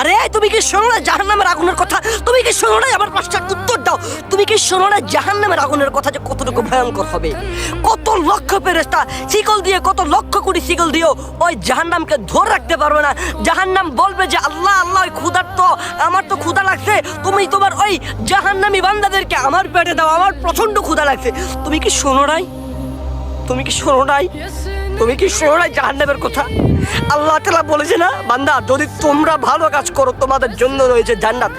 আরে, তুমি কি শোনো না জাহান নামের আগুনের কথা? তুমি কি শোনো না আমার পাঁচটার উত্তর দাও? তুমি কি শোনো না জাহান নামের আগুনের কথা যে কতটুকু ভয়ঙ্কর হবে? কত লক্ষ ফেরেস্তা শিকল দিয়ে, কত লক্ষ কোটি শিকল দিয়েও ওই জাহান নামকে ধরে রাখতে পারবে না। জাহান নাম বলবে যে, আল্লাহ আল্লাহ, ওই ক্ষুধার তো আমার তো ক্ষুধা লাগছে। তুমি তোমার ওই জাহান্নামী বান্দাদেরকে আমার পেটে দাও, আমার প্রচণ্ড ক্ষুধা লাগছে। তুমি কি শোনো নাই তুমি কি শোনো নাই তুমি কি শোনো জাহান্নামের কথা? আল্লাহ তালা বলেছে না, বান্দা, যদি তোমরা ভালো কাজ করো, তোমাদের জন্য রয়েছে জান্নাত।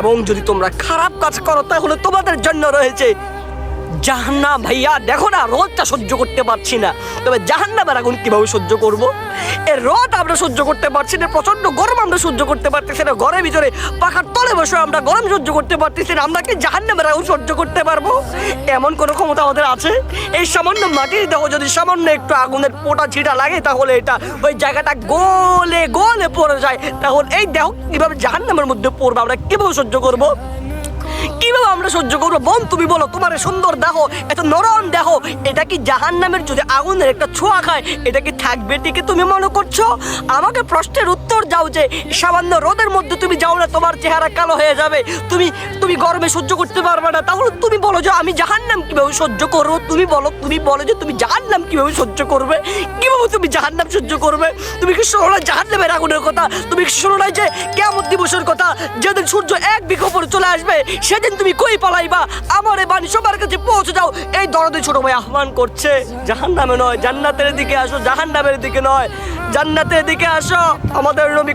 এবং যদি তোমরা খারাপ কাজ করো, তাহলে তোমাদের জন্য রয়েছে জাহান্নাম, ভাইয়া, দেখো না রোদটা সহ্য করতে পারছি না। তবে জাহান্নামের আগুন কীভাবে সহ্য করব? এর রোদ আমরা সহ্য করতে পারছি না প্রচণ্ড গরম আমরা সহ্য করতে পারতেছি না, ঘরের ভিতরে পাখার তলে বসে আমরা গরম সহ্য করতে পারতেছি না, আমরা কি জাহান্নামের আগুন সহ্য করতে পারব? এমন কোনো ক্ষমতা আমাদের আছে? এই সামান্য মাটির দেহ যদি সামান্য একটু আগুনের পোটা ছিটা লাগে, তাহলে এটা ওই জায়গাটা গোলে গোলে পড়ে যায়। তাহলে এই দেহ কীভাবে জাহান্নামের মধ্যে পড়বে, আমরা কীভাবে সহ্য করব? কীভাবে আমরা সহ্য করব? বোন, তুমি বলো, তোমার সুন্দর দেহ, এত নরম দেহ, এটা কি জাহান নামের যদি আগুনের একটা ছোঁয়া খায়, এটা কি থাকবে টিকে তুমি মনে করছ? আমাকে প্রশ্নের উত্তর যাও যে, সামান্য রোদের মধ্যে তুমি যাও না, তোমার চেহারা কালো হয়ে যাবে। তুমি তুমি গরমে সহ্য করতে পারবে না। তাহলে তুমি বলো যে, আমি জাহান নাম কীভাবে সহ্য করব? তুমি বলো তুমি বলো যে, তুমি জাহান নাম কীভাবে সহ্য করবে? কীভাবে তুমি জাহান নাম সহ্য করবে? তুমি কি শোনো না জাহান নামের আগুনের কথা? তুমি কি শোনো না যে কেমন দিবসের কথা? যেদিন সূর্য এক বিঘ চলে আসবে সেদিন তুমি কই পালাইবা? আমার এই বাণী সবার কাছে পৌঁছে যাও। এই দরদে ছোট ভাই আহ্বান করছে। জাহান নামে নয়, জান্নাতের দিকে আসো জাহান নামের দিকে নয়। জান্নাতের দিকে আসো, আমাদের নবী